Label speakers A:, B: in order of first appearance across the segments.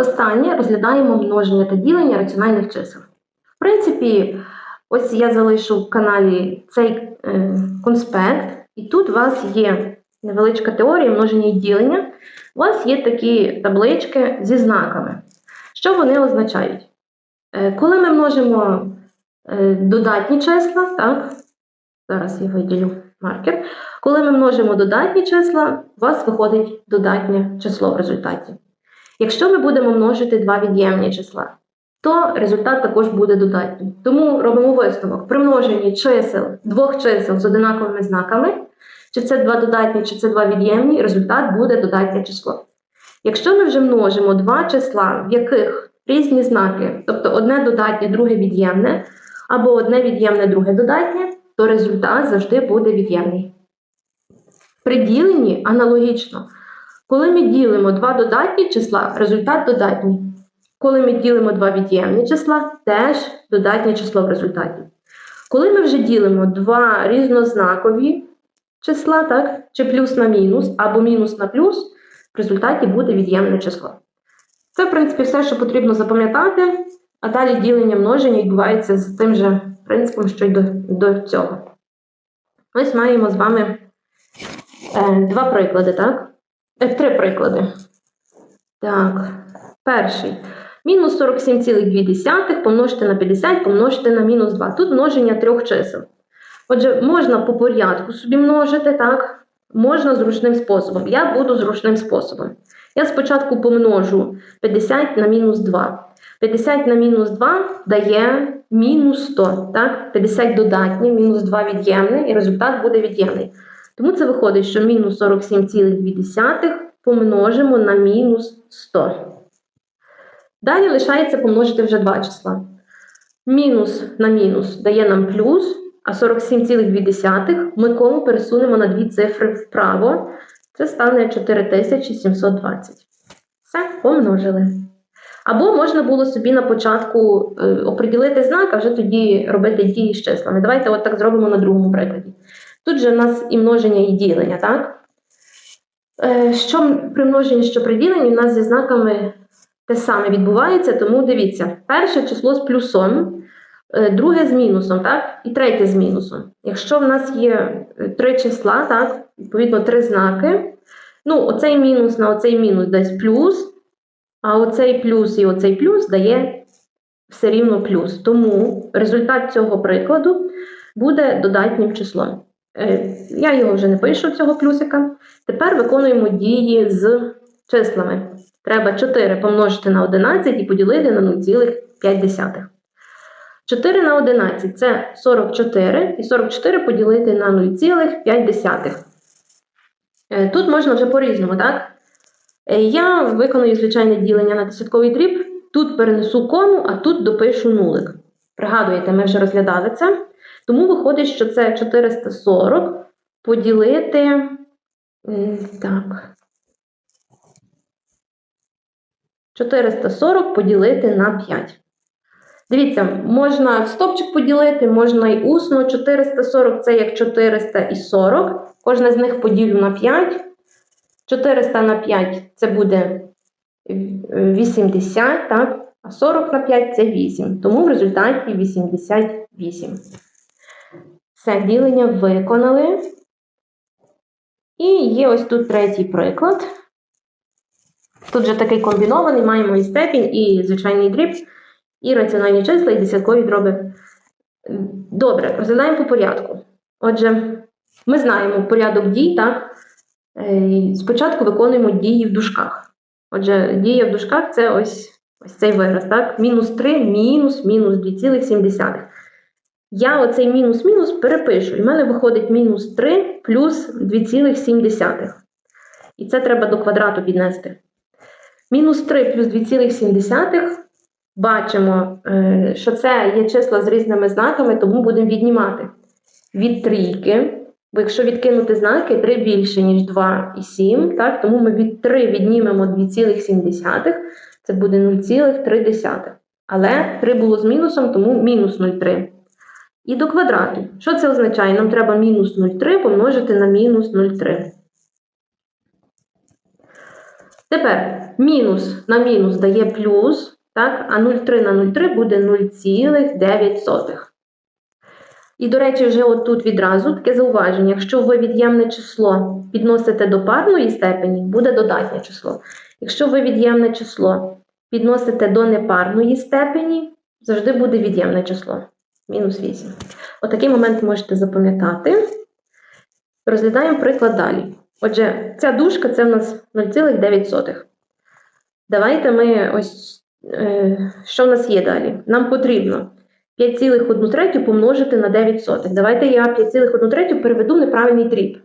A: останнє розглядаємо множення та ділення раціональних чисел. В принципі, ось я залишу в каналі цей е, конспект, і тут у вас є невеличка теорія множення і ділення. У вас є такі таблички зі знаками. Що вони означають? Е, коли ми множимо е, додатні числа, так, зараз я виділю маркер. Коли ми множимо додатні числа, у вас виходить додатнє число в результаті. Якщо ми будемо множити два від'ємні числа, то результат також буде додатній. Тому робимо висновок. При множенні чисел, двох чисел з одинаковими знаками, чи це два додатні, чи це два від'ємні, результат буде додатнє число. Якщо ми вже множимо два числа, в яких різні знаки, тобто одне додатнє, друге від'ємне, або одне від'ємне, друге додатнє, то результат завжди буде від'ємний. При діленні аналогічно. Коли ми ділимо два додатні числа, результат додатній. Коли ми ділимо два від'ємні числа, теж додатнє число в результаті. Коли ми вже ділимо два різнознакові числа, так, чи плюс на мінус, або мінус на плюс, в результаті буде від'ємне число. Це, в принципі, все, що потрібно запам'ятати, а далі ділення множення відбувається з тим же принципом, що й до, до цього. Ось маємо з вами е, два приклади, так? Е, три приклади. Так, перший. Мінус 47,2 помножити на 50, помножити на мінус 2. Тут множення трьох чисел. Отже, можна по порядку собі множити, так? Можна зручним способом. Я буду зручним способом. Я спочатку помножу 50 на мінус 2. 50 на мінус 2 дає мінус 100. Так? 50 додатнє, мінус 2 від'ємне, і результат буде від'ємний. Тому це виходить, що мінус 47,2 помножимо на мінус 100. Далі лишається помножити вже два числа. Мінус на мінус дає нам плюс, а 47,2 ми кому пересунемо на дві цифри вправо. Це стане 4720. Все, помножили. Або можна було собі на початку е, оприділити знак, а вже тоді робити дії з числами. Давайте от так зробимо на другому прикладі. Тут же в нас і множення, і ділення, так? Е, Що при множенні, що при діленні, у нас зі знаками те саме відбувається, тому дивіться, перше число з плюсом, е, друге з мінусом, так? І третє з мінусом. Якщо в нас є е, три числа, так, відповідно, три знаки, ну, оцей мінус на оцей мінус дасть плюс, а оцей плюс і оцей плюс дає все рівно плюс. Тому результат цього прикладу буде додатнім числом. Е, Я його вже не пишу, цього плюсика. Тепер виконуємо дії з числами. Треба 4 помножити на 11 і поділити на 0,5. 4 на 11 це 44, і 44 поділити на 0,5. Е, Тут можна вже по-різному, так? Е, Я виконую звичайне ділення на десятковий дріб. Тут перенесу кому, а тут допишу нулик. Пригадуєте, ми вже розглядали це. Тому виходить, що це 440 поділити. Так. 440 поділити на 5. Дивіться, можна в стопчик поділити, можна і усно. 440 це як 440. Кожне з них поділю на 5. 400 на 5 це буде 80, так? а 40 на 5 це 8. Тому в результаті 88. Все ділення виконали. І є ось тут третій приклад. Тут же такий комбінований, маємо і степінь, і звичайний дріб, і раціональні числа, і десяткові дроби. Добре, розглядаємо по порядку. Отже, ми знаємо порядок дій, так? Е, Спочатку виконуємо дії в дужках. Отже, дія в дужках це ось, ось цей вираз, так? Мінус 3, мінус, мінус 2,7. Я оцей мінус-мінус перепишу, і в мене виходить мінус 3 плюс 2,7. І це треба до квадрату піднести. Мінус 3 плюс 2,7 бачимо, е, що це є числа з різними знаками, тому будемо віднімати від трійки. Бо якщо відкинути знаки, 3 більше, ніж 2 і 7, так? тому ми від 3 віднімемо 2,7, це буде 0,3. Але 3 було з мінусом, тому мінус 0,3. І до квадрату. Що це означає? Нам треба мінус 0,3 помножити на мінус 0,3. Тепер мінус на мінус дає плюс, так? а 0,3 на 0,3 буде 0,9. І, до речі, вже отут відразу таке зауваження. Якщо ви від'ємне число підносите до парної степені, буде додатнє число. Якщо ви від'ємне число підносите до непарної степені, завжди буде від'ємне число. Мінус 8. Отакий момент можете запам'ятати. Розглядаємо приклад далі. Отже, ця дужка це в нас 0,9. Давайте ми ось, е, що в нас є далі? Нам потрібно 5,1 третю помножити на 9 сотих. Давайте я 5,1 третю переведу неправильний дріб.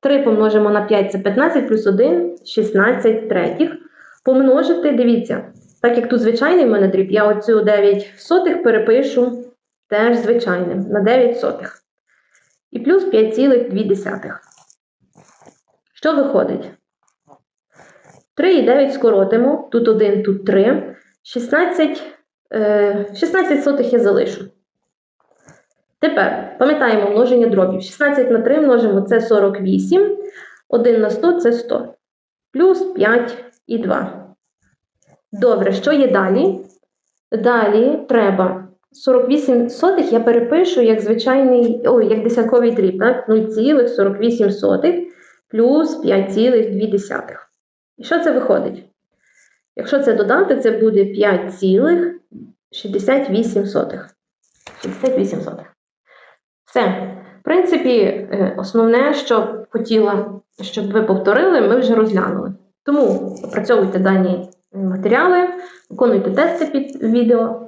A: 3 помножимо на 5 це 15 плюс 1 16 третіх. Помножити, дивіться, так як тут звичайний в мене дріб, я оцю 9 сотих перепишу теж звичайним на 9 сотих. І плюс 5,2. Що виходить? 3 і 9 скоротимо. Тут 1, тут 3. 16, е, 16 сотих я залишу. Тепер пам'ятаємо множення дробів. 16 на 3 множимо це 48. 1 на 100 це 100. Плюс 5 і 2. Добре, що є далі? Далі треба 48 сотих я перепишу як звичайний, ой, як десятковий дріб, так? 0,48 сотих плюс 5,2. І що це виходить? Якщо це додати, це буде 5,68 сотих. 68 сотих. Все. В принципі, е, основне, що хотіла, щоб ви повторили, ми вже розглянули. Тому опрацьовуйте дані матеріали, виконуйте тести під відео